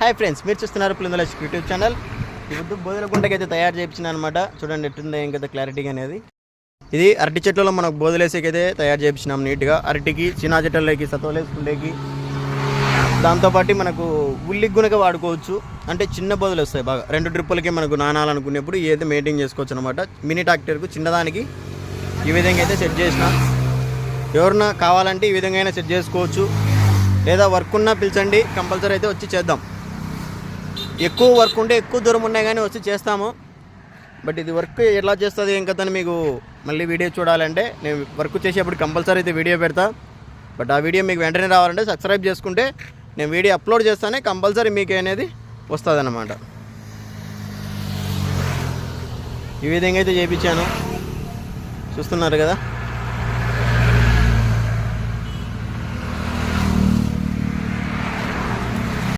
Hi friends మీరు చూస్తున్నారు Pulindala YouTube channel. ఇప్పుడు బోధల గుంటకైతే తయారు చేయించిన అనమాట చూడండి ఎట్టుంది ఇంకా క్లారిటీగా అనేది. ఇది అరటి చెట్లలో మనకు బోధలేసేకైతే తయారు చేయించినాం నీట్గా. అరటికి చిన్న చెట్లలోకి సతోలేసుకుండేకి దాంతోపాటు మనకు ఉల్లికి గునక వాడుకోవచ్చు. అంటే చిన్న బోధలు వస్తాయి బాగా. రెండు ట్రిప్పులకి మనకు నానాలనుకునేప్పుడు ఏదైతే మెయింటైన్ చేసుకోవచ్చు అనమాట మినీ ట్రాక్టర్కు చిన్నదానికి ఈ విధంగా అయితే సెట్ చేసినాం. ఎవరన్నా కావాలంటే ఈ విధంగా అయినా సెట్ చేసుకోవచ్చు. లేదా వర్క్ ఉన్నా పిలిచండి కంపల్సరీ అయితే వచ్చి చేద్దాం. ఎక్కువ వర్క్ ఉంటే ఎక్కువ దూరం ఉన్నాయి కానీ వచ్చి చేస్తాము. బట్ ఇది వర్క్ ఎలా చేస్తుంది ఏం కదా మీకు మళ్ళీ వీడియో చూడాలంటే నేను వర్క్ చేసేప్పుడు కంపల్సరీ అయితే వీడియో పెడతా. బట్ ఆ వీడియో మీకు వెంటనే రావాలంటే సబ్స్క్రైబ్ చేసుకుంటే నేను వీడియో అప్లోడ్ చేస్తానే కంపల్సరీ మీకు అనేది వస్తుంది అన్నమాట ఈ విధంగా అయితే చేయించాను చూస్తున్నారు కదా?